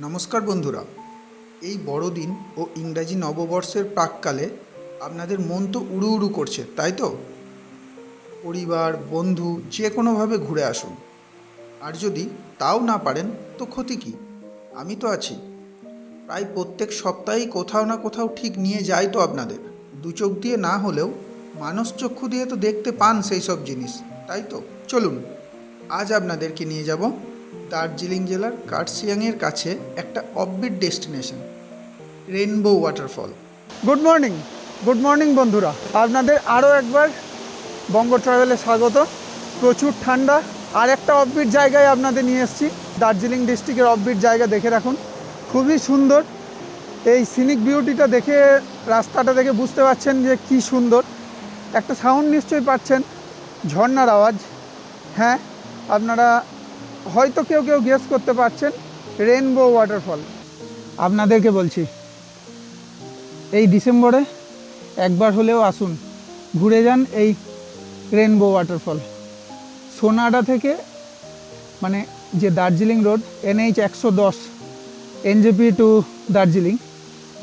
নমস্কার বন্ধুরা। এই বড়দিন ও ইংরাজি নববর্ষের প্রাককালে আপনাদের মন তো উড়ু উড়ু করছে, তাই তো? পরিবার, বন্ধু, যে কোনোভাবে ঘুরে আসুন। আর যদি তাও না পারেন, তো ক্ষতি কী? আমি তো আছি। প্রায় প্রত্যেক সপ্তাহেই কোথাও না কোথাও ঠিক নিয়ে যাই তো আপনাদের। দু চোখ দিয়ে না হলেও মানস চক্ষু দিয়ে তো দেখতে পান সেই সব জিনিস, তাই তো? চলুন, আজ আপনাদেরকে নিয়ে যাব দার্জিলিং জেলার কার্সিয়াংয়ের কাছে একটা offbeat destination rainbow waterfall good morning good morning বন্ধুরা। আপনাদের আরও একবার বঙ্গ ট্রাভেলে স্বাগত। প্রচুর ঠান্ডা। আর একটা অববিট জায়গায় আপনাদের নিয়ে এসেছি। দার্জিলিং ডিস্ট্রিক্টের অববিট জায়গা দেখে রাখুন। খুবই সুন্দর। এই সিনিক বিউটিটা দেখে, রাস্তাটা দেখে বুঝতে পারছেন যে কি সুন্দর। একটা সাউন্ড নিশ্চয়ই পাচ্ছেন। ঝর্নার আওয়াজ। হ্যাঁ আপনারা হয়তো কেউ কেউ গেস করতে পারছেন রেনবো ওয়াটারফল আপনাদেরকে বলছি, এই ডিসেম্বরে একবার হলেও আসুন, ঘুরে যান এই রেনবো ওয়াটারফল সোনাডা থেকে মানে যে দার্জিলিং রোড, এনএইচ একশো দশ, এনজেপি টু দার্জিলিং,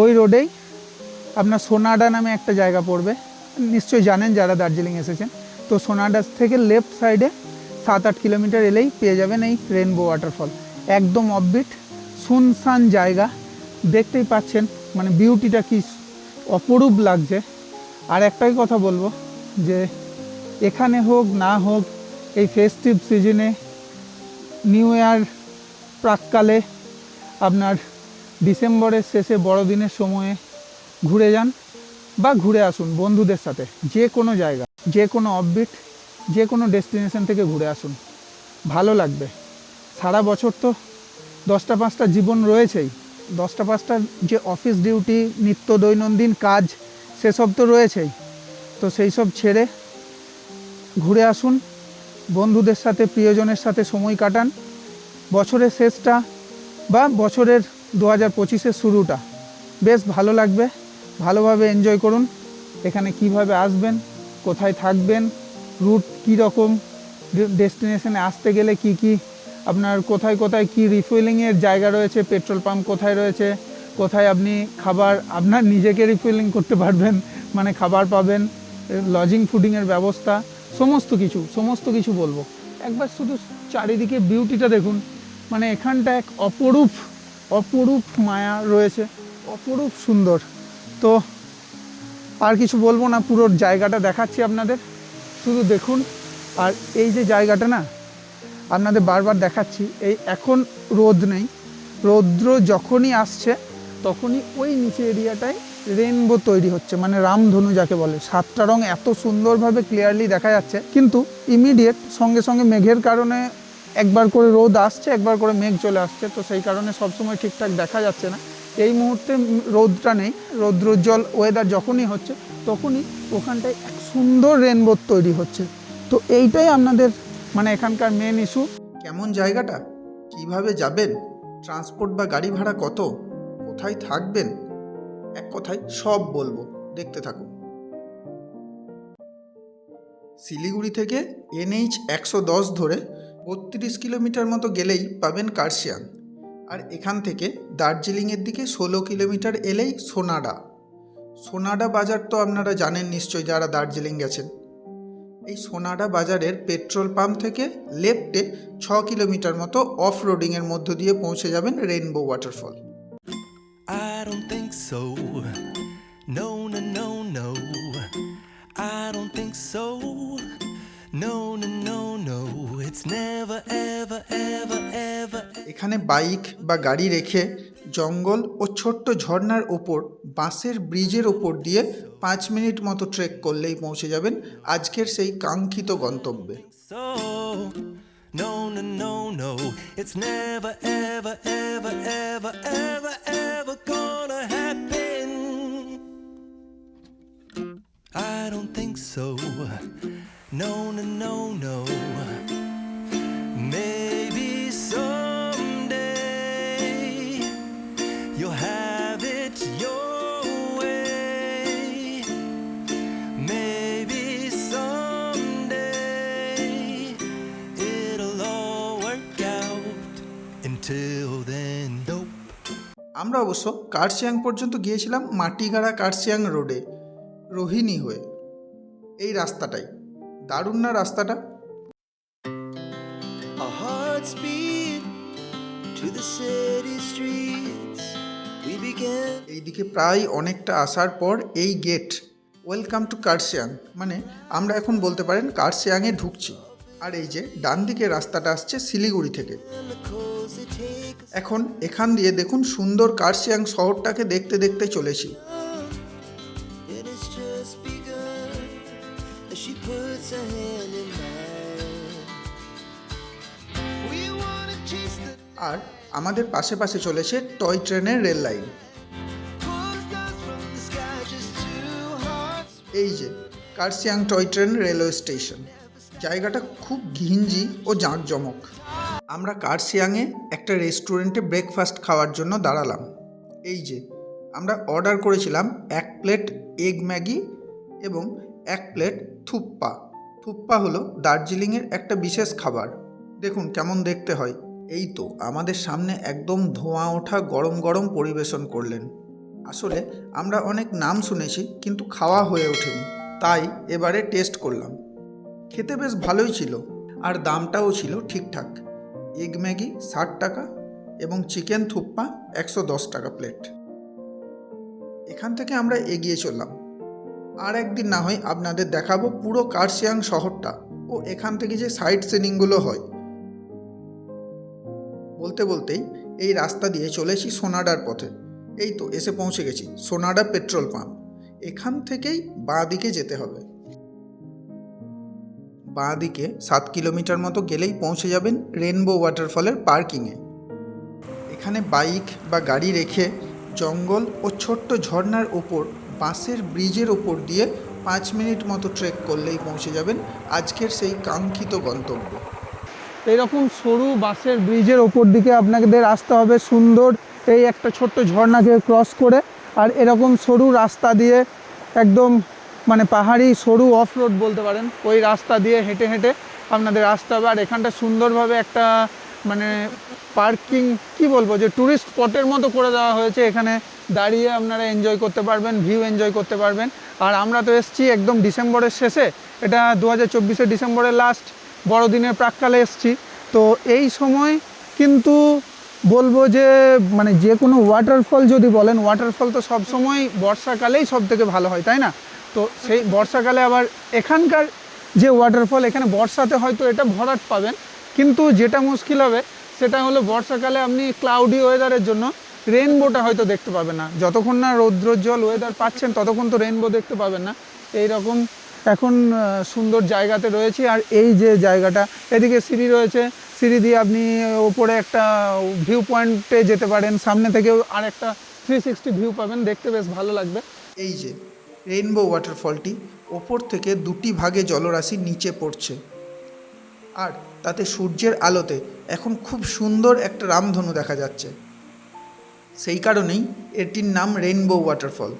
ওই রোডেই আপনার সোনাডা নামে একটা জায়গা পড়বে। নিশ্চয়ই জানেন যারা দার্জিলিং এসেছেন। তো সোনাডা থেকে লেফট সাইডে সাত আট কিলোমিটার এলেই পেয়ে যাবেন এই রেনবো ওয়াটারফল একদম অফবিট শুনশান জায়গা। দেখতেই পাচ্ছেন মানে বিউটিটা কি অপরূপ লাগছে। আর একটাই কথা বলব যে, এখানে হোক, না হোক, এই ফেস্টিভ সিজনে নিউ ইয়ার প্রাককালে আপনার ডিসেম্বরের শেষে বড়দিনের সময়ে ঘুরে যান বা ঘুরে আসুন বন্ধুদের সাথে, যে কোনো জায়গা, যে কোনো অফবিট যে কোনো ডেস্টিনেশন থেকে ঘুরে আসুন। ভালো লাগবে। সারা বছর তো দশটা পাঁচটা জীবন রয়েছেই। দশটা পাঁচটা যে অফিস ডিউটি, নিত্য দৈনন্দিন কাজ, সেসব তো রয়েছেই। তো সেই সব ছেড়ে ঘুরে আসুন। বন্ধুদের সাথে, প্রিয়জনের সাথে সময় কাটান। বছরের শেষটা বা বছরের দু হাজার পঁচিশের শুরুটা। বেশ ভালো লাগবে। ভালোভাবে এনজয় করুন। এখানে কীভাবে আসবেন? কোথায় থাকবেন? রুট কী রকম ডেস্টিনেশনে আসতে গেলে কি কি? আপনার কোথায় কোথায় কি রিফুয়েলিংয়ের জায়গা রয়েছে? পেট্রোল পাম্প কোথায় রয়েছে? কোথায় আপনি খাবার, আপনার নিজেকে রিফুয়েলিং করতে পারবেন মানে খাবার পাবেন লজিং ফুডিংয়ের ব্যবস্থা, সমস্ত কিছু সমস্ত কিছু বলব। একবার শুধু চারিদিকে বিউটিটা দেখুন মানে এখানটা এক অপরূপ অপরূপ মায়া রয়েছে, অপরূপ সুন্দর। তো আর কিছু বলব না, পুরো জায়গাটা দেখাচ্ছি আপনাদের। শুধু দেখুন আর এই যে জায়গাটা না, আপনাদের বারবার দেখাচ্ছি, এই এখন রোদ নেই। রৌদ্র যখনই আসছে, তখনই ওই নিচে এরিয়াটায় রেনবো তৈরি হচ্ছে মানে রামধনু যাকে বলে। সাতটা রং এত সুন্দরভাবে ক্লিয়ারলি দেখা যাচ্ছে, কিন্তু ইমিডিয়েট সঙ্গে সঙ্গে মেঘের কারণে একবার করে রোদ আসছে, একবার করে মেঘ চলে আসছে, তো সেই কারণে সবসময় ঠিকঠাক দেখা যাচ্ছে না। এই মুহূর্তে রোদটা নেই, রৌদ্রোজ্জ্বল ওয়েদার যখনই হচ্ছে, তখনই ওখানটায় সুন্দর রেনবো তৈরি হচ্ছে। তো এইটাই আপনাদের মানে এখানকার মেন ইস্যু কেমন জায়গাটা? কীভাবে যাবেন? ট্রান্সপোর্ট বা গাড়ি ভাড়া কত? কোথায় থাকবেন? এক কথায় সব বলব। দেখতে থাকুন। শিলিগুড়ি থেকে এনএইচ একশো দশ ধরে বত্রিশ কিলোমিটার মতো গেলেই পাবেন কার্শিয়াং। আর এখান থেকে দার্জিলিংয়ের দিকে ষোলো কিলোমিটার এলেই সোনাডা সোনাডা বাজার তো আপনারা জানেন নিশ্চয়ই যারা দার্জিলিং গেছেন। এই সোনাডা বাজারের পেট্রোল পাম্প থেকে লেফটে ছ কিলোমিটার মতো অফ রোডিংয়ের মধ্য দিয়ে পৌঁছে যাবেন রেনবো ওয়াটারফল. এখানে বাইক বা গাড়ি রেখে জঙ্গল ও ছোট্ট ঝর্নার ওপর বাঁশের ব্রিজের ওপর দিয়ে পাঁচ মিনিট মতো ট্রেক করলেই পৌঁছে যাবেন আজকের সেই কাঙ্ক্ষিত গন্তব্যে I don't think so. No, no, no, no. আমরা অবশ্য কার্শিয়াং পর্যন্ত গিয়েছিলাম মাটিগাড়া কার্শিয়াং রোডে রোহিণী হয়ে। এই রাস্তাটাই। দারুণ না রাস্তাটা. এইদিকে প্রায় অনেকটা আসার পর এই গেট ওয়েলকাম টু কার্শিয়াং। মানে আমরা এখন বলতে পারেন কার্শিয়াংয়ে ঢুকছি। আর এই যে ডান দিকে রাস্তাটা আসছে শিলিগুড়ি থেকে। এখন এখান দিয়ে দেখুন সুন্দর কার্সিয়াং শহরটাকে দেখতে দেখতে চলেছি। আর আমাদের পাশে পাশে চলেছে টয় ট্রেনের রেল লাইন। এই যে Kurseong toy train railway station. জায়গাটা খুব ঘিঞ্জি ও জাঁকজমক। আমরা কার্শিয়াংয়ে একটা রেস্টুরেন্টে ব্রেকফাস্ট খাওয়ার জন্য দাঁড়ালাম। এই যে, আমরা অর্ডার করেছিলাম এক প্লেট এগ ম্যাগি এবং এক প্লেট থুপ্পা। থুপ্পা হলো দার্জিলিংয়ের একটা বিশেষ খাবার। দেখুন কেমন দেখতে হয়। এই তো, আমাদের সামনে একদম ধোঁয়া ওঠা গরম গরম পরিবেশন করলেন। আসলে আমরা অনেক নাম শুনেছি, কিন্তু খাওয়া হয়ে ওঠেনি। তাই এবারে টেস্ট করলাম। খেতে বেশ ভালোই ছিল, আর দামটাও ছিল ঠিকঠাক। এগ ম্যাগি ষাট টাকা এবং চিকেন থুপ্পা একশো দশ টাকা প্লেট। এখান থেকে আমরা এগিয়ে চললাম। আর একদিন না হয় আপনাদের দেখাবো পুরো কার্শিয়াং শহরটা ও এখান থেকে যে সাইট সিনিংগুলো হয়। বলতে বলতেই এই রাস্তা দিয়ে চলেছি সোনাডার পথে। এই তো এসে পৌঁছে গেছি, সোনাডা পেট্রোল পাম্প। এখান থেকেই বাঁ দিকে যেতে হবে। বাঁ দিকে সাত কিলোমিটার মতো গেলেই পৌঁছে যাবেন রেনবো ওয়াটারফলের পার্কিংয়ে। এখানে বাইক বা গাড়ি রেখে জঙ্গল ও ছোট্ট ঝর্ণার ওপর বাঁশের ব্রিজের ওপর দিয়ে পাঁচ মিনিট মতো ট্রেক করলেই পৌঁছে যাবেন আজকের সেই কাঙ্ক্ষিত গন্তব্য। এইরকম সরু বাসের ব্রিজের ওপর দিকে আপনাদের আসতে হবে সুন্দর এই একটা ছোট্ট ঝর্ণাকে ক্রস করে আর এরকম সরু রাস্তা দিয়ে একদম মানে পাহাড়ি সরু অফ রোড বলতে পারেন, ওই রাস্তা দিয়ে হেঁটে হেঁটে আপনাদের আসতে হবে। আর এখানটা সুন্দরভাবে একটা মানে পার্কিং, কি বলব, যে ট্যুরিস্ট স্পটের মতো করে দেওয়া হয়েছে। এখানে দাঁড়িয়ে আপনারা এনজয় করতে পারবেন ভিউ এনজয় করতে পারবেন। আর আমরা তো এসেছি একদম ডিসেম্বরের শেষে। এটা দু হাজার চব্বিশে ডিসেম্বরের লাস্ট বড়দিনের প্রাককালে এসেছি। তো এই সময় কিন্তু বলব যে মানে যে কোনো ওয়াটারফল যদি বলেন ওয়াটারফল তো সবসময় বর্ষাকালেই সব থেকে ভালো হয়, তাই না? তো সেই বর্ষাকালে আবার এখানকার যে ওয়াটারফল এখানে বর্ষাতে হয়তো এটা ভরাট পাবেন। কিন্তু যেটা মুশকিল হবে, সেটা হলো বর্ষাকালে আপনি ক্লাউডি ওয়েদারের জন্য রেনবোটা হয়তো দেখতে পাবেন না। যতক্ষণ না রৌদ্রোজ্জ্বল ওয়েদার পাচ্ছেন, ততক্ষণ তো রেনবো দেখতে পাবেন না। এই রকম এখন সুন্দর জায়গাতে রয়েছি। আর এই যে জায়গাটা, এদিকে সিঁড়ি রয়েছে। সিঁড়ি দিয়ে আপনি ওপরে একটা ভিউ পয়েন্টে যেতে পারেন। সামনে থেকেও আর একটা থ্রি সিক্সটি ভিউ পাবেন। দেখতে বেশ ভালো লাগবে। এই যে রেইনবো ওয়াটারফলটি ওপর থেকে দুটি ভাগে জলরাশি নিচে পড়ছে। আর তাতে সূর্যের আলোতে এখন খুব সুন্দর একটা রামধনু দেখা যাচ্ছে। সেই কারণেই এটির নাম রেইনবো ওয়াটারফল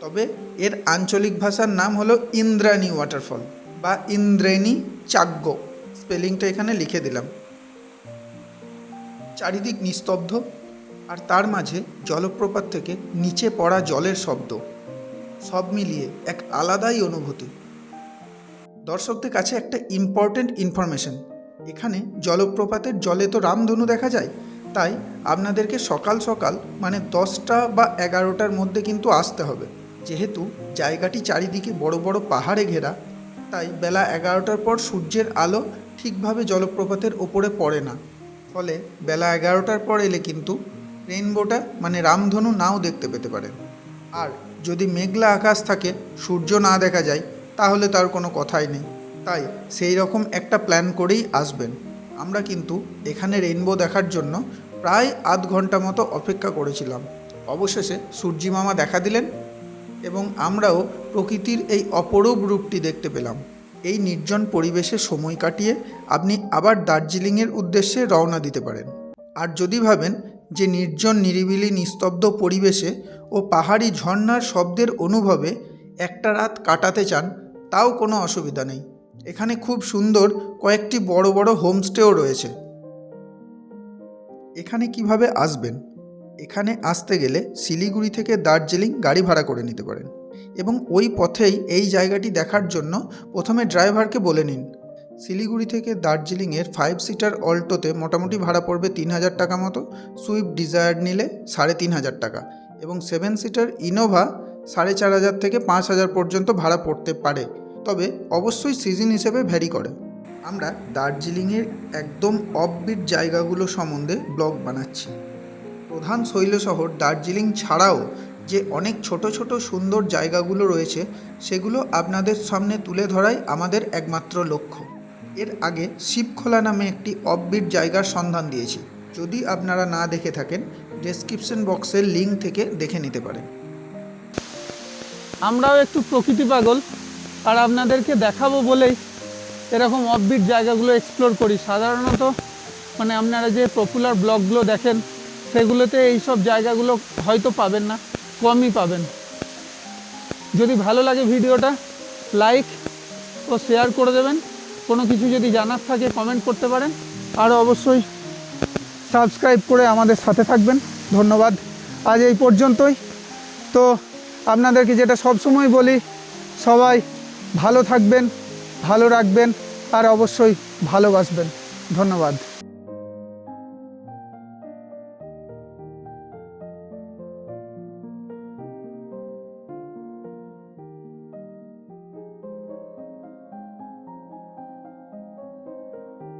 তবে এর আঞ্চলিক ভাষার নাম হলো ইন্দ্রাণী ওয়াটারফল বা ইন্দ্রেণী চাগ্য স্পেলিংটা এখানে লিখে দিলাম। চারিদিক নিস্তব্ধ আর তার মাঝে জলপ্রপাত থেকে নিচে পড়া জলের শব্দ। সব মিলিয়ে এক আলাদাই অনুভূতি। দর্শকদের কাছে একটা ইম্পর্ট্যান্ট ইনফরমেশন এখানে জলপ্রপাতের জলে তো রামধনু দেখা যায়। তাই আপনাদেরকে সকাল সকাল মানে দশটা বা এগারোটার মধ্যে কিন্তু আসতে হবে। যেহেতু জায়গাটি চারিদিকে বড় বড় পাহাড়ে ঘেরা, তাই বেলা এগারোটার পর সূর্যের আলো ঠিকভাবে জলপ্রপাতের ওপরে পড়ে না। ফলে বেলা এগারোটার পর এলে কিন্তু রেইনবোটা মানে রামধনু নাও দেখতে পেতে পারেন। আর যদি মেঘলা আকাশ থাকে, সূর্য না দেখা যায়, তাহলে তার কোনো কথাই নেই। তাই সেই রকম একটা প্ল্যান করেই আসবেন। আমরা কিন্তু এখানে রেইনবো দেখার জন্য প্রায় আধ ঘণ্টা মতো অপেক্ষা করেছিলাম। অবশেষে সূর্যি মামা দেখা দিলেন এবং আমরাও প্রকৃতির এই অপরূপ রূপটি দেখতে পেলাম। এই নির্জন পরিবেশে সময় কাটিয়ে আপনি আবার দার্জিলিংয়ের উদ্দেশ্যে রওনা দিতে পারেন। আর যদি ভাবেন যে নির্জন নিরিবিলি নিস্তব্ধ পরিবেশে ও পাহাড়ি ঝর্ণার শব্দের অনুভবে একটা রাত কাটাতে চান, তাও কোনো অসুবিধা নেই। এখানে খুব সুন্দর কয়েকটি বড় বড় হোমস্টেও রয়েছে। এখানে কীভাবে আসবেন? এখানে আসতে গেলে শিলিগুড়ি থেকে দার্জিলিং গাড়ি ভাড়া করে নিতে পারেন এবং ওই পথেই এই জায়গাটি দেখার জন্য প্রথমে ড্রাইভারকে বলে নিন। শিলিগুড়ি থেকে দার্জিলিংয়ের ফাইভ সিটার অল্টোতে মোটামুটি ভাড়া পড়বে তিন হাজার টাকা মতো, সুইফট ডিজায়ার নিলে সাড়ে তিন হাজার টাকা। এবং সেভেন সিটার ইনোভা সাড়ে চার হাজার থেকে পাঁচ হাজার পর্যন্ত ভাড়া পড়তে পারে। তবে অবশ্যই সিজন হিসেবে ভ্যারি করে। আমরা দার্জিলিংয়ের একদম অফবিট জায়গাগুলো সম্বন্ধে ব্লগ বানাচ্ছি। প্রধান শৈল শহর দার্জিলিং ছাড়াও যে অনেক ছোট ছোট সুন্দর জায়গাগুলো রয়েছে, সেগুলো আপনাদের সামনে তুলে ধরাই আমাদের একমাত্র লক্ষ্য। এর আগে শিবখোলা নামে একটি অফবিট জায়গার সন্ধান দিয়েছি। যদি আপনারা না দেখে থাকেন ডেসক্রিপশন বক্সের লিঙ্ক থেকে দেখে নিতে পারেন। আমরাও একটু প্রকৃতি পাগল, আর আপনাদেরকে দেখাবো বলেই এরকম অফবিট জায়গাগুলো এক্সপ্লোর করি। সাধারণত মানে আপনারা যে পপুলার ব্লগগুলো দেখেন, সেগুলোতে এই সব জায়গাগুলো হয়তো পাবেন না, কমই পাবেন। যদি ভালো লাগে ভিডিওটা লাইক ও শেয়ার করে দেবেন। কোনো কিছু যদি জানার থাকে কমেন্ট করতে পারেন। আর অবশ্যই সাবস্ক্রাইব করে আমাদের সাথে থাকবেন। ধন্যবাদ। আজ এই পর্যন্তই। তো আপনাদেরকে যেটা সবসময় বলি, সবাই ভালো থাকবেন, ভালো রাখবেন, আর অবশ্যই ভালোবাসবেন। ধন্যবাদ।